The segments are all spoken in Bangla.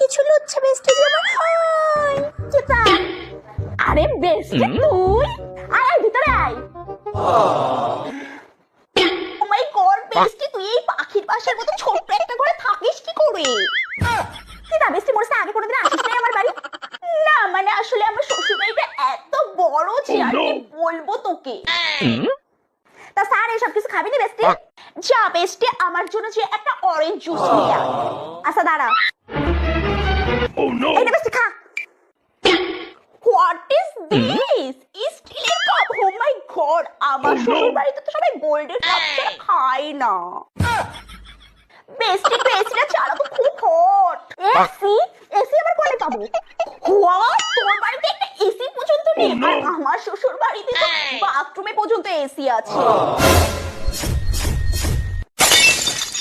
কিছু লুচ্ছে বেস্টি যেমন হয়। চিতা আরে বেস্টি তুই। আয় আয় ভিতরে আয়। ও মাই গড বেস্টি তুই এই পাখির বাসার মতো ছোট্ট একটা ঘরে থাকিস কি করে? কি না বেস্টি মোর সাথে আগে কোনোদিন আসিস নাই আমার বাড়ি? না মানে আসলে আমার শ্বশুর বাড়িটা এত বড় যে আর কি বলব তোকে? তা স্যার এসব কিছু খাবি না বেস্টি? যা বেস্টি আমার জন্য যে একটা অরেঞ্জ জুস নিয়ে আয়। আচ্ছা দাঁড়া। Oh no! এই নে বেস্টি খা হোয়াট ইজ দিস স্টিলের কাপ ও আমার Oh, শ্বশুর বাড়িতে তো সবাই গোল্ডের কাপ ছাড়া খায় না। বেস্টি তো এসিটা চালাবো খুব হট এসি এসি আবার কোনে পাবো? হোয়াট তোর বাড়িতে একটা এসি পর্যন্ত নেই? Oh, আর আমার শ্বশুর বাড়িতে তো বাথরুমে পর্যন্ত এসি আছে।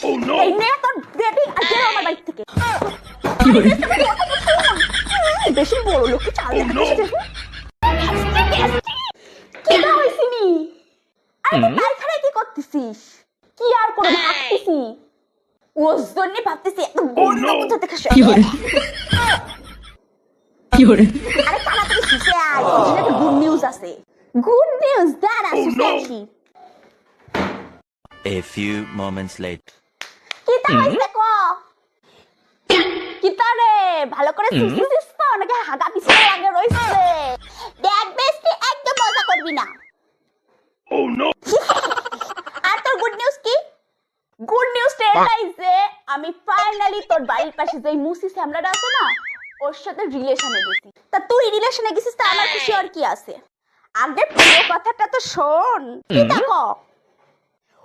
Oh no! এই নে তোর বেবি আর আমার বাড়ি থেকে। কারখানায় কি করতেছিস? কি আর করে ভাবতেছি। ওর জন্য ভাবতেছি এত গন্ধ কোথা থেকে কি কি আরে তাড়াতাড়ি আয় এখানে একটা গুড নিউজ আছে। গুড নিউজ কি? কি ভালো করে তো? হাগা পিছনে লাগে রইছে? দেখ একদম মজা করবি না। Oh no! আর তোর গুড নিউজ কি? গুড নিউজ এটাই যে আমি ফাইনালি তোর বাড়ির পাশে যে মুসি শ্যামলাটা আছে না ওর সাথে রিলেশনে গেছি। তা তুই রিলেশনে গেছিস তা আমার খুশি আর কি আছে? আগে পুরো কথাটা তো শোন কি দেখো?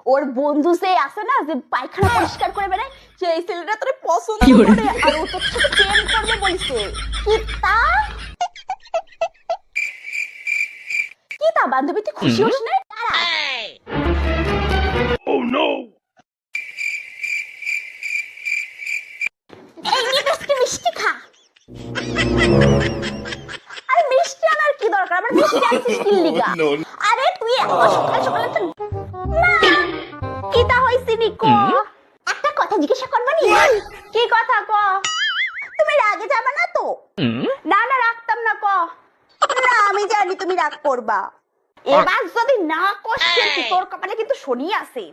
ওর বন্ধু যে আছে না যে পায়খানা পরিষ্কার করে বেড়ায় যে এই ছেলেটা তোর পছন্দ করে আর ও তোর সাথে প্রেম করবে বলছে। কি তা? কি তা বান্ধবী তুই খুশি হোস না আরে তুই এত সকাল সকালে তো না। কিটা হইছে নিকো একটা কথা জিজ্ঞাসা করবা নি? কি কথা ক? তুমি রাগে যাবে না তো? না না রাখতাম না ক। না আমি জানি তুমি রাগ করবা। এবার যদি না কষ্ট তোর কপালে কিন্তু শনি আছে?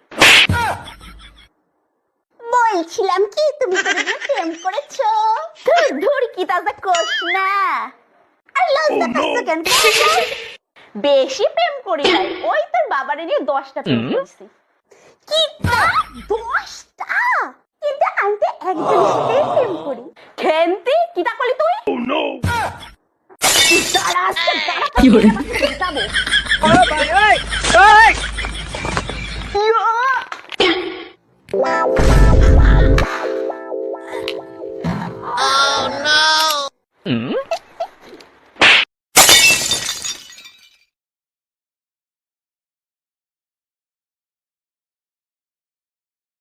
বলছিলাম কি তুমি প্রেম করেছ। ধুর ধুর কি তাজা কোষ না। আর লজ্জা Oh, কেন বেশি প্রেম করি নাই। ওই তোর বাবারে নিয়ে দশটা প্রেম করেছি। কি? দশটা? কিন্তু আমি তো একজনের প্রেম করি। খেন্তি? কি তা করলি তুই? Oh no! দাঁড়া আজকে দাঁড়া কি বলে? যাব